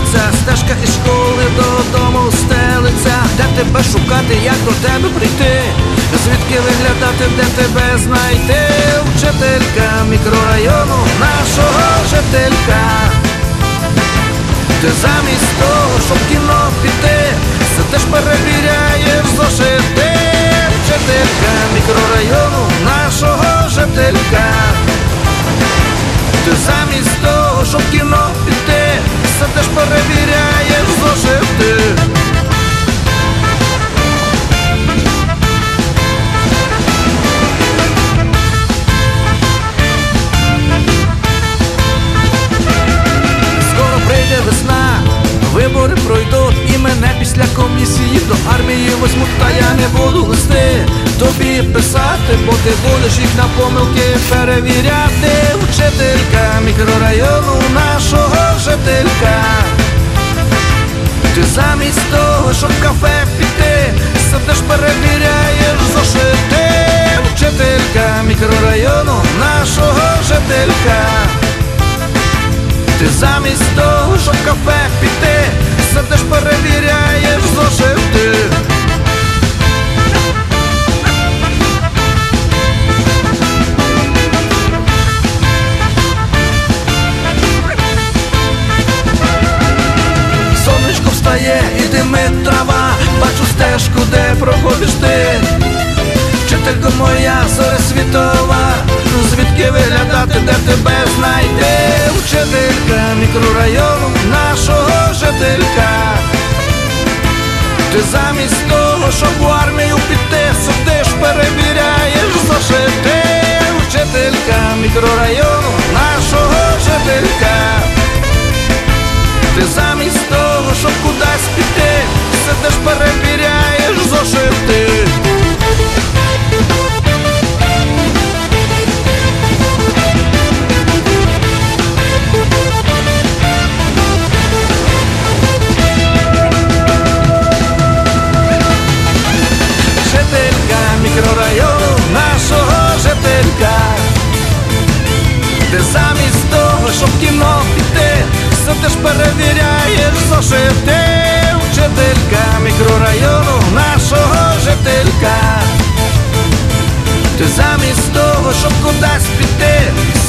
вулиця, стежка із школи додому стелиться, де тебе шукати, як до тебе прийти, звідки виглядати, де тебе знайти, вчителька мікрорайону нашого жителька, ти замість того, щоб кіно. Перевіряєш зошити. Скоро прийде весна, вибори пройдуть і мене після комісії до армії возьмуть, та я не буду листи тобі писати, бо ти будеш їх на помилки перевіряти. Вчителька замість того, щоб кафе піти, сидиш перевіряєш зошити. Вчителька мікрорайону нашого жителька. Ти замість того, щоб кафе піти, Моя зоря світова, ну звідки виглядати, де тебе знайти? Вчителька мікрорайону нашого жителька. Ти замість того, щоб в армію піти, сидиш, перевіряєш зошити. Вчителька мікрорайону нашого жителька. Ти замість того, щоб кудись піти, сидиш, перевіряєш зошити. Сидиш, перевіряєш зошити. Вчителька мікрорайону нашого жителька. Ти замість того, щоб кудись піти,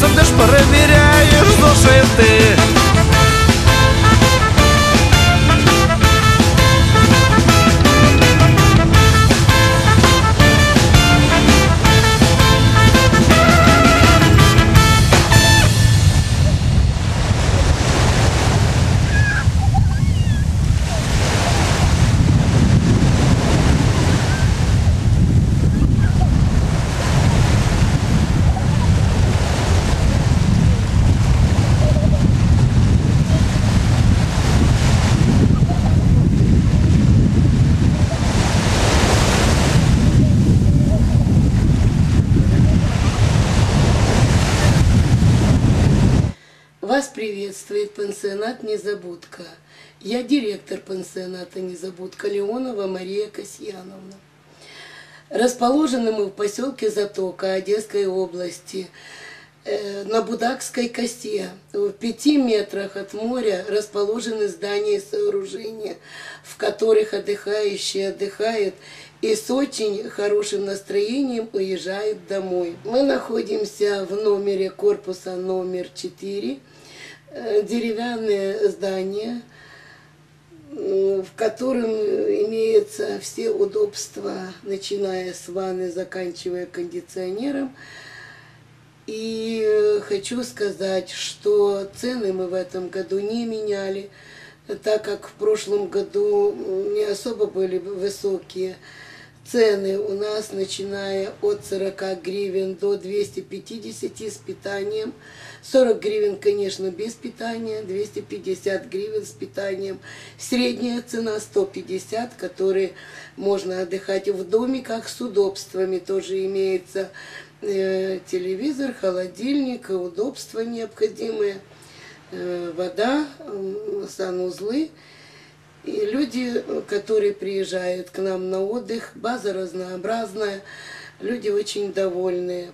сидиш, перевіряєш зошити. Приветствует пансионат «Незабудка». Я директор пансионата «Незабудка» Леонова Мария Касьяновна. Расположены мы в поселке Затока Одесской области, э, на Будакской косе. В пяти метрах от моря расположены здания и сооружения, в которых отдыхающие отдыхают и с очень хорошим настроением уезжают домой. Мы находимся в номере корпуса номер 4, э, деревянное здание, в котором имеются все удобства, начиная с ванны, заканчивая кондиционером. И э, хочу сказать, что цены мы в этом году не меняли, так как в прошлом году не особо были высокие цены у нас, начиная от 40 гривен до 250 с питанием. 40 гривен, конечно, без питания, 250 гривен с питанием. Средняя цена 150, которые можно отдыхать в домиках с удобствами. Тоже имеется э, телевизор, холодильник, удобства необходимые, э, вода, м, санузлы. И люди, которые приезжают к нам на отдых, база разнообразная, люди очень довольные.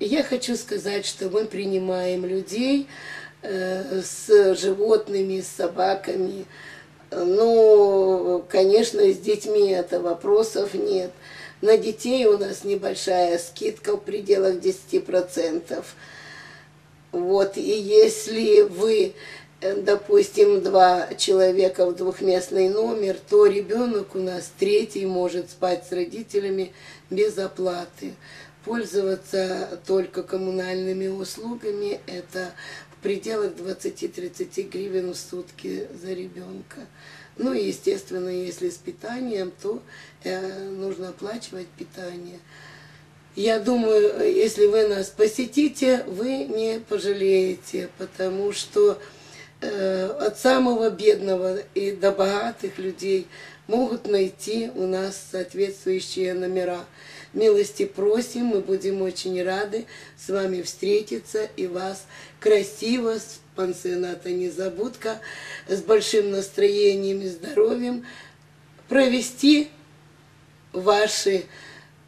Я хочу сказать, что мы принимаем людей э, с животными, с собаками, Ну, конечно, с детьми это вопросов нет. На детей у нас небольшая скидка в пределах 10%. Вот, и если вы, э, допустим, два человека в двухместный номер, то ребенок у нас третий может спать с родителями без оплаты. Пользоваться только коммунальными услугами – это в пределах 20-30 гривен в сутки за ребенка. Ну и, естественно, если с питанием, то э, нужно оплачивать питание. Я думаю, если вы нас посетите, вы не пожалеете, потому что э, от самого бедного и до богатых людей могут найти у нас соответствующие номера. Милости просим, мы будем очень рады с вами встретиться и вас красиво с пансионата «Незабудка» с большим настроением и здоровьем провести ваши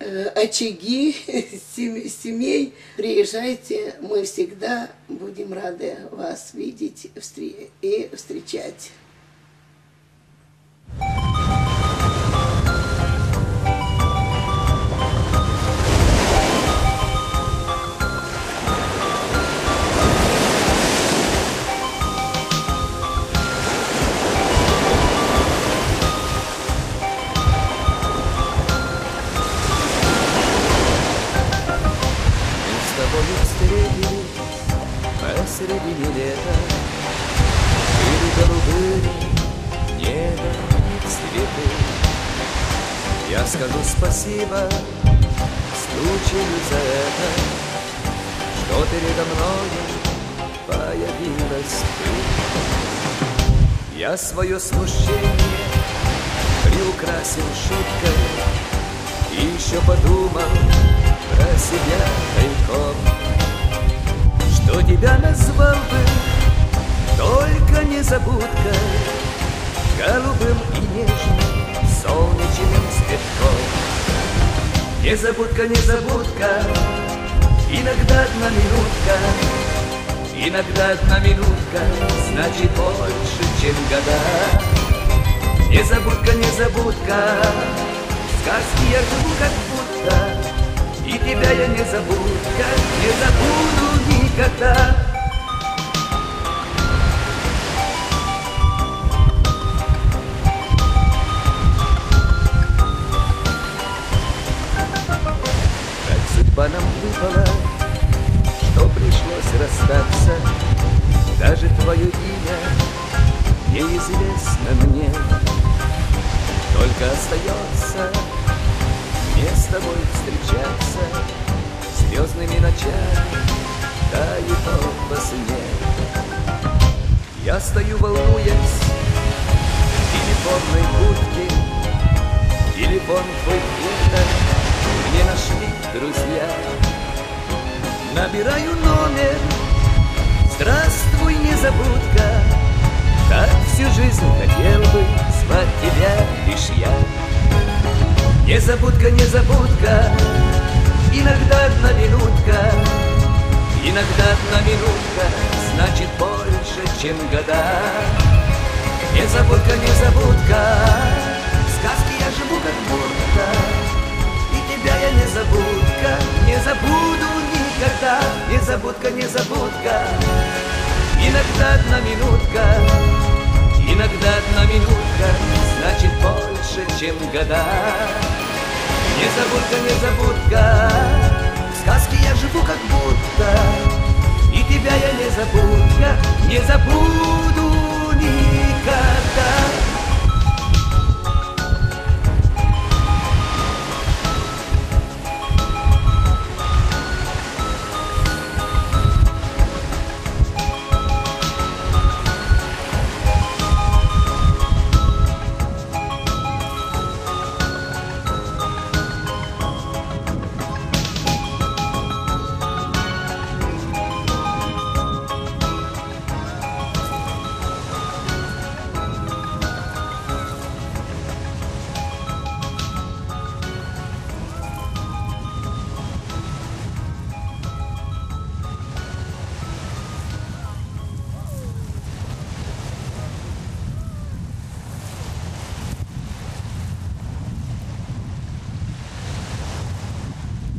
Э, очаги семей. Приезжайте, мы всегда будем рады вас видеть и встречать. Скажу спасибо. Случаю за это Что передо мною появилась ты. Я свое смущение приукрасил шуткой И еще подумал про себя тайком. Кто тебя назвал бы Только незабудка Голубым и нежным Солнечным цветком Незабудка, незабудка Иногда одна минутка Иногда одна минутка Значит больше, чем года Незабудка, незабудка Сказки я живу как будто и тебя я не забуду, как не забуду никогда. Выпала, что пришлось расстаться, Даже твое имя неизвестно мне, Только остается мне с тобой встречаться. Звездными ночами Да и то во сне. Я стою, волнуясь телефонной будке. Телефон твой где-то Мне нашли друзья Набираю номер. Здравствуй, незабудка. Так всю жизнь хотел бы звать тебя лишь я. Незабудка, незабудка, иногда одна минутка, иногда одна минутка, значит больше, чем года. Незабудка, незабудка, Незабудка, незабудка, иногда одна минутка, иногда одна минутка, значит больше, чем года. Незабудка, незабудка В сказке я живу как будто И тебя я не забудка Не забуду